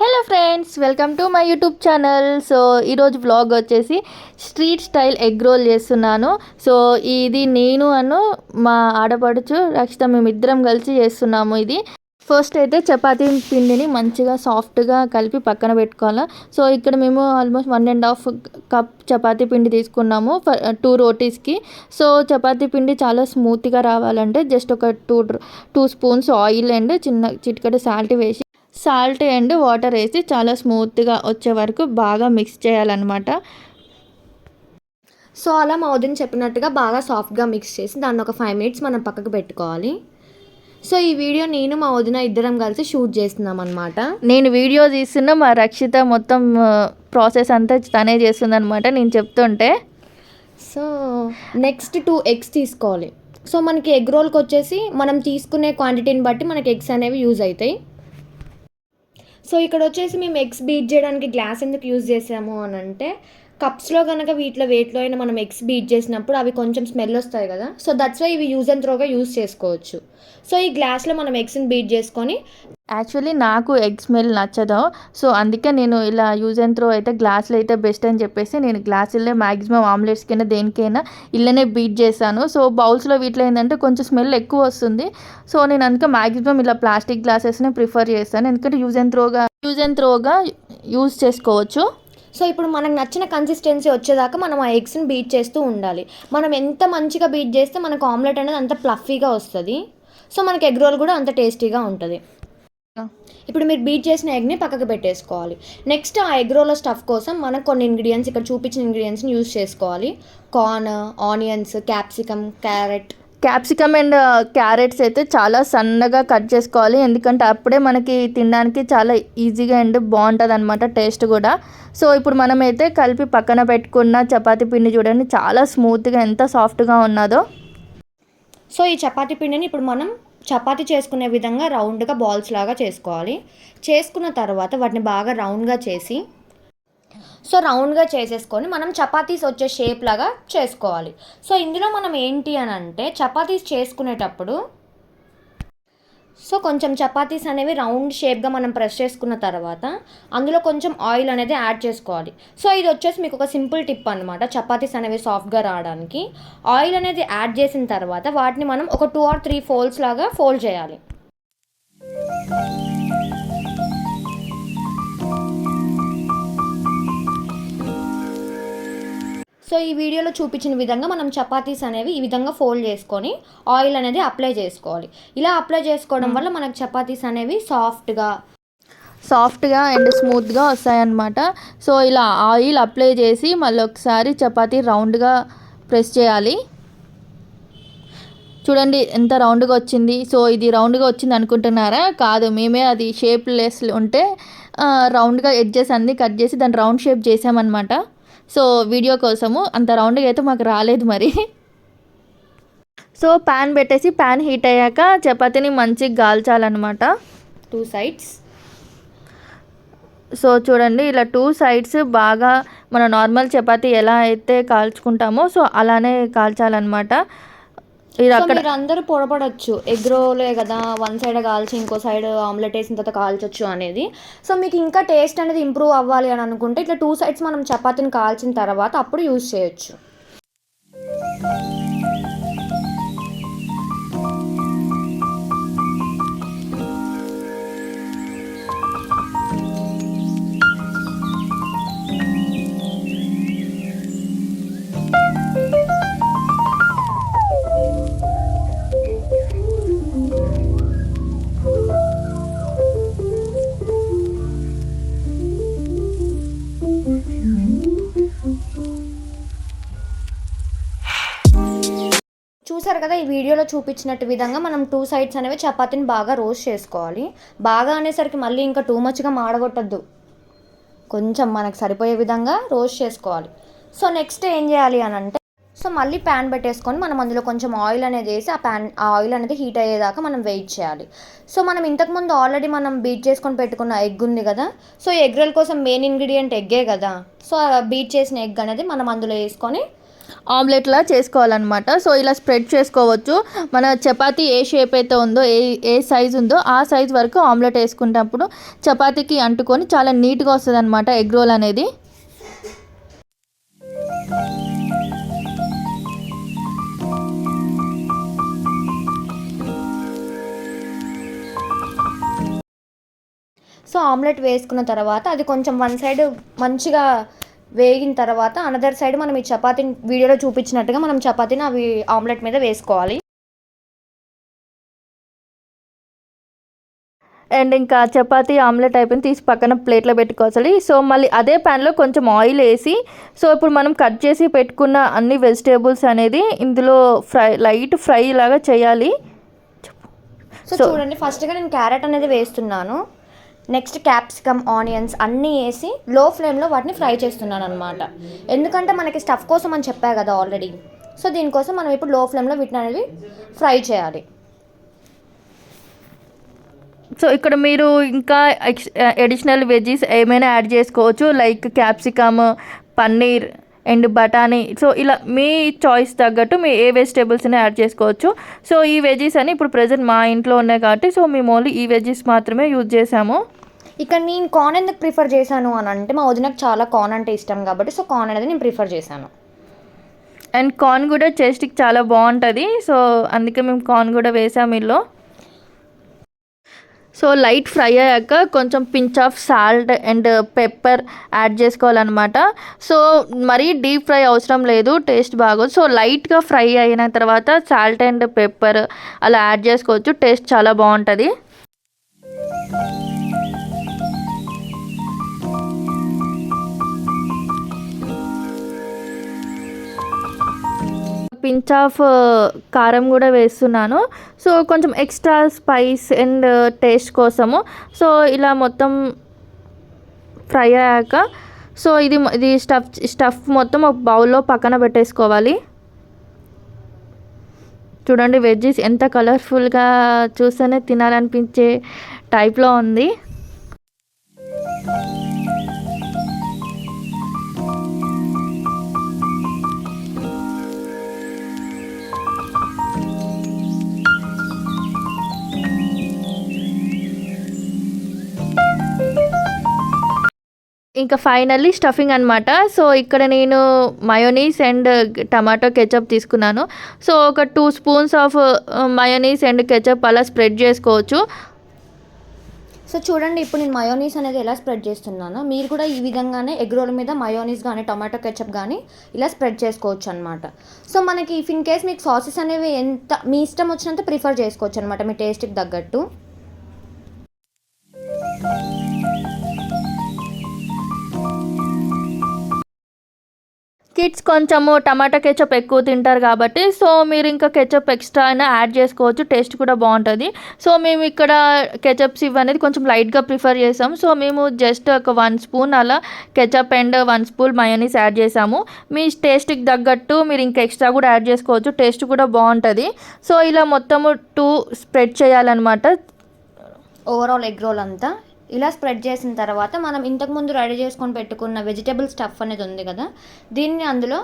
Hello friends welcome to my YouTube channel so ఈరోజు vlog వచ్చేసి street style egg roll చేస్తున్నాను. So ఇది నేను అను మా ఆడపడుచు రక్షిత మేమిద్దరం కలిసి చేస్తున్నాము ఇది. ఫస్ట్ అయితే చపాతీ పిండిని మంచిగా సాఫ్ట్గా కలిపి పక్కన పెట్టుకోవాలి. సో ఇక్కడ మేము almost one and half cup chapati పిండి తీసుకున్నాము టూ రోటీస్కి సో చపాతీ పిండి చాలా స్మూత్గా రావాలంటే జస్ట్ ఒక two two spoons oil and చిన్న చిటికటి సాల్ట్ వేసి సాల్ట్ అండ్ వాటర్ వేసి చాలా స్మూత్గా వచ్చే వరకు బాగా మిక్స్ చేయాలన్నమాట. సో అలా మా వదిన చెప్పినట్టుగా బాగా సాఫ్ట్గా మిక్స్ చేసి దాన్ని ఒక ఫైవ్ మినిట్స్ మనం పక్కకు పెట్టుకోవాలి. సో ఈ వీడియో నేను మా వదిన ఇద్దరం కలిసి షూట్ చేస్తున్నాం అనమాట నేను వీడియో తీస్తున్న మా రక్షిత మొత్తం ప్రాసెస్ అంతా తనే చేస్తుంది అనమాట నేను చెప్తుంటే. సో నెక్స్ట్ టూ ఎగ్స్ తీసుకోవాలి. సో మనకి ఎగ్ రోల్కి వచ్చేసి మనం తీసుకునే క్వాంటిటీని బట్టి మనకి ఎగ్స్ అనేవి యూజ్ అవుతాయి. సో ఇక్కడ వచ్చేసి మేము ఎగ్స్ బీట్ చేయడానికి గ్లాస్ ఎందుకు యూజ్ చేసాము అని అంటే కప్స్లో కనుక వీటిలో వేట్లో అయినా మనం ఎగ్స్ బీట్ చేసినప్పుడు అవి కొంచెం స్మెల్ వస్తాయి కదా. సో దట్స్ వై ఇవి యూజ్ అండ్ త్రోగా యూజ్ చేసుకోవచ్చు. సో ఈ గ్లాస్లో మనం ఎగ్స్ని బీట్ చేసుకొని యాక్చువల్లీ నాకు ఎగ్ స్మెల్ నచ్చదు. సో అందుకే నేను ఇలా యూజ్ అండ్ త్రో అయితే గ్లాసులు అయితే బెస్ట్ అని చెప్పేసి నేను గ్లాసుల్లో మ్యాక్సిమం ఆమ్లెట్స్కైనా దేనికైనా ఇళ్ళనే బీట్ చేశాను. సో బౌల్స్లో వీటిలో ఏంటంటే కొంచెం స్మెల్ ఎక్కువ వస్తుంది. సో నేను అందుకే మ్యాక్సిమం ఇలా ప్లాస్టిక్ గ్లాసెస్ని ప్రిఫర్ చేస్తాను. ఎందుకంటే యూజ్ అండ్ త్రోగా యూజ్ అండ్ త్రోగా యూజ్ చేసుకోవచ్చు. సో ఇప్పుడు మనకు నచ్చిన కన్సిస్టెన్సీ వచ్చేదాకా మనం ఆ ఎగ్స్ని బీట్ చేస్తూ ఉండాలి. మనం ఎంత మంచిగా బీట్ చేస్తే మనకు ఆమ్లెట్ అనేది అంత ప్లఫీగా వస్తుంది. సో మనకి ఎగ్ రోల్ కూడా అంత టేస్టీగా ఉంటుంది. ఇప్పుడు మీరు బీట్ చేసిన ఎగ్ని పక్కకు పెట్టేసుకోవాలి. నెక్స్ట్ ఆ ఎగ్ రోల్ స్టఫ్ కోసం మనకు కొన్ని ఇంగ్రీడియంట్స్ ఇక్కడ చూపించిన ఇంగ్రీడియంట్స్ని యూస్ చేసుకోవాలి. Corn onions capsicum carrot. Capsicum and carrots అయితే చాలా సన్నగా కట్ చేసుకోవాలి. ఎందుకంటే అప్పుడే మనకి తినడానికి చాలా ఈజీగా అండ్ బాగుంటుంది అనమాట టేస్ట్ కూడా. సో ఇప్పుడు మనమైతే కలిపి పక్కన పెట్టుకున్న చపాతీ పిండి చూడండి. చాలా స్మూత్గా ఎంత సాఫ్ట్గా ఉన్నదో. సో ఈ చపాతీ పిండిని ఇప్పుడు మనం చపాతి చేసుకునే విధంగా రౌండ్గా బాల్స్ లాగా చేసుకోవాలి. చేసుకున్న తర్వాత వాటిని బాగా రౌండ్గా చేసి సో రౌండ్గా చేసేసుకొని మనం చపాతీస్ వచ్చే షేప్ లాగా చేసుకోవాలి. సో ఇందులో మనం ఏంటి అని అంటే చపాతీస్ చేసుకునేటప్పుడు సో కొంచెం చపాతీస్ అనేవి రౌండ్ షేప్గా మనం ప్రెస్ చేసుకున్న తర్వాత అందులో కొంచెం ఆయిల్ అనేది యాడ్ చేసుకోవాలి. సో ఇది వచ్చేసి మీకు ఒక సింపుల్ టిప్ అనమాట చపాతీస్ అనేవి సాఫ్ట్గా రావడానికి. ఆయిల్ అనేది యాడ్ చేసిన తర్వాత వాటిని మనం ఒక టూ ఆర్ త్రీ ఫోల్డ్స్ లాగా ఫోల్డ్ చేయాలి. సో ఈ వీడియోలో చూపించిన విధంగా మనం చపాతీస్ అనేవి ఈ విధంగా ఫోల్డ్ చేసుకొని ఆయిల్ అనేది అప్లై చేసుకోవాలి. ఇలా అప్లై చేసుకోవడం వల్ల మనకు చపాతీస్ అనేవి సాఫ్ట్గా సాఫ్ట్గా అండ్ స్మూత్గా వస్తాయన్నమాట. సో ఇలా ఆయిల్ అప్లై చేసి మళ్ళీ ఒకసారి చపాతీ రౌండ్గా ప్రెస్ చేయాలి. చూడండి ఎంత రౌండ్గా వచ్చింది. సో ఇది రౌండ్గా వచ్చింది అనుకుంటున్నారా? కాదు మేమే అది షేప్ లెస్ ఉంటే రౌండ్గా ఎడ్జెస్ అన్నీ కట్ చేసి దాన్ని రౌండ్ షేప్ చేసామన్నమాట. సో వీడియో కోసము అంత రౌండ్గా అయితే మాకు రాలేదు మరి. సో ప్యాన్ పెట్టేసి ప్యాన్ హీట్ అయ్యాక చపాతీని మంచిగా గాల్చాలన్నమాట. Two sides. సో చూడండి ఇలా టూ సైడ్స్ బాగా మన నార్మల్ చపాతీ ఎలా అయితే కాల్చుకుంటామో సో అలానే కాల్చాలన్నమాట. ఇది అక్కడ అందరూ పొరపడచ్చు. ఎగ్ రోలే కదా వన్ సైడ్ కాల్చి ఇంకో సైడ్ ఆమ్లెట్ వేసిన తర్వాత కాల్చొచ్చు అనేది. సో మీకు ఇంకా టేస్ట్ అనేది ఇంప్రూవ్ అవ్వాలి అని అనుకుంటే ఇట్లా టూ సైడ్స్ మనం చపాతీని కాల్చిన తర్వాత అప్పుడు యూజ్ చేయొచ్చు. వీడియోలో చూపించినట్టు విధంగా మనం టూ సైడ్స్ అనేవి చపాతీని బాగా రోస్ట్ చేసుకోవాలి. బాగా అనేసరికి మళ్ళీ ఇంకా టూ మచ్గా మాడగొట్టద్దు. కొంచెం మనకు సరిపోయే విధంగా రోస్ట్ చేసుకోవాలి. సో నెక్స్ట్ ఏం చేయాలి అని అంటే సో మళ్ళీ ప్యాన్ పెట్టేసుకొని మనం అందులో కొంచెం ఆయిల్ అనేది వేసి ఆ ప్యాన్ ఆ ఆయిల్ అనేది హీట్ అయ్యేదాకా మనం వెయిట్ చేయాలి. సో మనం ఇంతకుముందు ఆల్రెడీ మనం బీట్ చేసుకొని పెట్టుకున్న ఎగ్ ఉంది కదా సో ఎగ్ రోల్ కోసం మెయిన్ ఇంగ్రీడియంట్ ఎగ్గే కదా. సో ఆ బీట్ చేసిన ఎగ్ అనేది మనం అందులో వేసుకొని ఆమ్లెట్లా చేసుకోవాలన్నమాట. సో ఇలా స్ప్రెడ్ చేసుకోవచ్చు. మన చపాతీ ఏ షేప్ అయితే ఉందో ఏ ఏ సైజ్ ఉందో ఆ సైజ్ వరకు ఆమ్లెట్ వేసుకున్నప్పుడు చపాతీకి అంటుకొని చాలా నీట్గా వస్తుంది అనమాట ఎగ్ రోల్ అనేది. సో ఆమ్లెట్ వేసుకున్న తర్వాత అది కొంచెం వన్ సైడ్ మంచిగా వేగిన తర్వాత అనదర్ సైడ్ మనం ఈ చపాతీని వీడియోలో చూపించినట్టుగా మనం చపాతీని అవి ఆమ్లెట్ మీద వేసుకోవాలి. అండ్ ఇంకా చపాతీ ఆమ్లెట్ అయిపోయింది. తీసి పక్కన ప్లేట్లో పెట్టుకోవాలి సో మళ్ళీ అదే ప్యాన్లో కొంచెం ఆయిల్ వేసి సో ఇప్పుడు మనం కట్ చేసి పెట్టుకున్న అన్ని వెజిటేబుల్స్ అనేది ఇందులో ఫ్రై లైట్ ఫ్రై లాగా చేయాలి. సో చూడండి ఫస్ట్గా నేను క్యారెట్ అనేది వేస్తున్నాను. నెక్స్ట్ క్యాప్సికమ్ ఆనియన్స్ అన్నీ వేసి లో ఫ్లేమ్లో వాటిని ఫ్రై చేస్తున్నాను అనమాట ఎందుకంటే మనకి స్టఫ్ కోసం అని చెప్పా కదా ఆల్రెడీ. సో దీనికోసం మనం ఇప్పుడు లో ఫ్లేమ్లో వీటిని అనేది ఫ్రై చేయాలి. సో ఇక్కడ మీరు ఇంకా అడిషనల్ వెజీస్ ఏమైనా యాడ్ చేసుకోవచ్చు లైక్ క్యాప్సికమ్ పన్నీర్ అండ్ బఠానీ. సో ఇలా మీ చాయిస్ తగ్గట్టు మీ ఏ వెజిటేబుల్స్ని యాడ్ చేసుకోవచ్చు. సో ఈ వెజీస్ అని ఇప్పుడు ప్రజెంట్ మా ఇంట్లో ఉన్నాయి కాబట్టి సో మేము ఓన్లీ ఈ వెజీస్ మాత్రమే యూజ్ చేసాము. ఇక్కడ నేను కార్న్ ఎందుకు ప్రిఫర్ చేశాను అని అంటే మా వదినకు చాలా కార్న్ అంటే ఇష్టం కాబట్టి సో కార్న్ అనేది నేను ప్రిఫర్ చేశాను. అండ్ కార్న్ కూడా టేస్ట్కి చాలా బాగుంటుంది సో అందుకే మేము కార్న్ కూడా వేసాము ఇల్లు సో లైట్ ఫ్రై అయ్యాక కొంచెం pinch of salt and pepper add చేసుకోవాలన్నమాట. సో మరీ డీప్ ఫ్రై అవసరం లేదు టేస్ట్ బాగోదు. సో లైట్గా ఫ్రై అయిన తర్వాత సాల్ట్ అండ్ పెప్పర్ అలా యాడ్ చేసుకోవచ్చు టేస్ట్ చాలా బాగుంటుంది. పించ్ ఆఫ్ కారం కూడా వేస్తున్నాను. సో కొంచెం ఎక్స్ట్రా స్పైస్ అండ్ టేస్ట్ కోసము. సో ఇలా మొత్తం ఫ్రై అయ్యాక సో ఇది ఇది స్టఫ్ స్టఫ్ మొత్తం ఒక బౌల్లో పక్కన పెట్టేసుకోవాలి. చూడండి వెజ్జెస్ ఎంత కలర్ఫుల్గా చూస్తేనే తినాలనిపించే టైప్లో ఉంది. ఇంకా ఫైనల్లీ స్టఫింగ్ అనమాట సో ఇక్కడ నేను మయోనీస్ అండ్ టమాటో కెచప్ తీసుకున్నాను. సో ఒక two spoons of mayonnaise and ketchup అలా స్ప్రెడ్ చేసుకోవచ్చు. సో చూడండి ఇప్పుడు నేను మయోనీస్ అనేది ఎలా స్ప్రెడ్ చేస్తున్నానో. మీరు కూడా ఈ విధంగానే ఎగ్ రోల్ మీద మయోనీస్ కానీ టమాటో కెచప్ కానీ ఇలా స్ప్రెడ్ చేసుకోవచ్చు అనమాట సో మనకి ఇఫ్ ఇన్ కేస్ మీకు సాసెస్ అనేవి ఎంత మీ ఇష్టం వచ్చినంత ప్రిఫర్ చేసుకోవచ్చు అనమాట మీ టేస్ట్కి తగ్గట్టు. కిడ్స్ కొంచెము టమాటా కెచప్ ఎక్కువ తింటారు కాబట్టి సో మీరు ఇంకా కెచప్ ఎక్స్ట్రా అయినా యాడ్ చేసుకోవచ్చు. టేస్ట్ కూడా బాగుంటుంది. సో మేము ఇక్కడ కెచప్స్ ఇవనేది కొంచెం లైట్గా ప్రిఫర్ చేసాం. సో మేము జస్ట్ ఒక వన్ స్పూన్ అలా ketchup and one spoon mayonnaise add చేసాము. మీ టేస్ట్కి తగ్గట్టు మీరు ఇంకా ఎక్స్ట్రా కూడా యాడ్ చేసుకోవచ్చు. టేస్ట్ కూడా బాగుంటుంది. సో ఇలా మొత్తము టూ స్ప్రెడ్ చేయాలన్నమాట. ఓవరాల్ ఎగ్ రోల్ అంతా ఇలా స్ప్రెడ్ చేసిన తర్వాత మనం ఇంతకుముందు రెడీ చేసుకొని పెట్టుకున్న వెజిటేబుల్ స్టఫ్ అనేది ఉంది కదా దీన్ని అందులో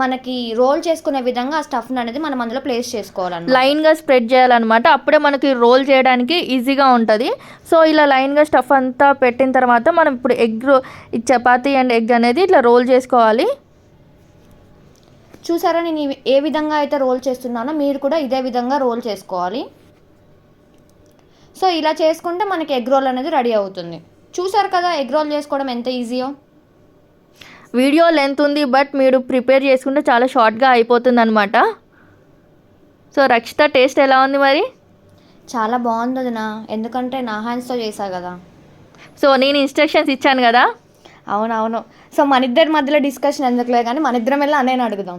మనకి రోల్ చేసుకునే విధంగా ఆ స్టఫ్ అనేది మనం అందులో ప్లేస్ చేసుకోవాలన్నమాట. లైన్గా స్ప్రెడ్ చేయాలన్నమాట. అప్పుడే మనకి రోల్ చేయడానికి ఈజీగా ఉంటుంది. సో ఇలా లైన్గా స్టఫ్ అంతా పెట్టిన తర్వాత మనం ఇప్పుడు ఎగ్ ఈ చపాతీ అండ్ ఎగ్ అనేది ఇట్లా రోల్ చేసుకోవాలి. చూసారా నేను ఏ విధంగా అయితే రోల్ చేస్తున్నానో మీరు కూడా ఇదే విధంగా రోల్ చేసుకోవాలి. సో ఇలా చేసుకుంటే మనకి ఎగ్ రోల్ అనేది రెడీ అవుతుంది. చూసారు కదా ఎగ్ రోల్ చేసుకోవడం ఎంత ఈజీయో? వీడియో లెంత్ ఉంది బట్ మీరు ప్రిపేర్ చేసుకుంటే చాలా షార్ట్గా అయిపోతుంది అనమాట సో రక్షిత టేస్ట్ ఎలా ఉంది మరి? చాలా బాగుంది వదినా. ఎందుకంటే నా హ్యాండ్స్తో చేశా కదా. సో నేను ఇన్స్ట్రక్షన్స్ ఇచ్చాను కదా? అవునవును. సో మన ఇద్దరి మధ్యలో డిస్కషన్ ఎందుకులే కానీ మన ఇద్దరం వెళ్ళి అన్నయ్యని అడుగుదాం.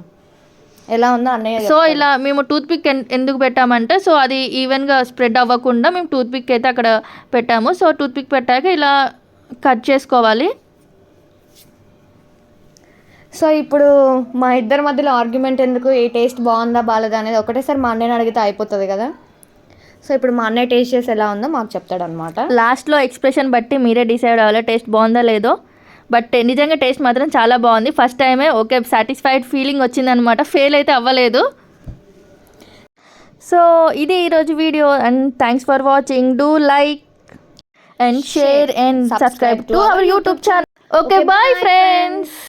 ఎలా ఉందో అన్నయ్య సో. ఇలా మేము టూత్ పిక్ ఎందుకు పెట్టామంటే సో అది ఈవెన్గా స్ప్రెడ్ అవ్వకుండా మేము టూత్ పిక్ అయితే అక్కడ పెట్టాము. సో టూత్ పిక్ పెట్టాక ఇలా కట్ చేసుకోవాలి. సో ఇప్పుడు మా ఇద్దరి మధ్యలో ఆర్గ్యుమెంట్ ఎందుకు ఏ టేస్ట్ బాగుందా బాగాలేదా అనేది ఒకటేసారి మా అన్నయ్యని అడిగితే అయిపోతుంది కదా. సో ఇప్పుడు మా అన్నయ్య టేస్ట్ చేసి ఎలా ఉందో మాకు చెప్తాడు అనమాట లాస్ట్లో ఎక్స్ప్రెషన్ బట్టి మీరే డిసైడ్ అవ్వాలి టేస్ట్ బాగుందా లేదో. బట్ నిజంగా టేస్ట్ మాత్రం చాలా బాగుంది. ఫస్ట్ టైమే ఓకే సాటిస్ఫైడ్ ఫీలింగ్ వచ్చిందనమాట. ఫెయిల్ అయితే అవ్వలేదు. సో ఇది ఈరోజు video and thanks for watching do like and share and subscribe to our YouTube channel okay bye friends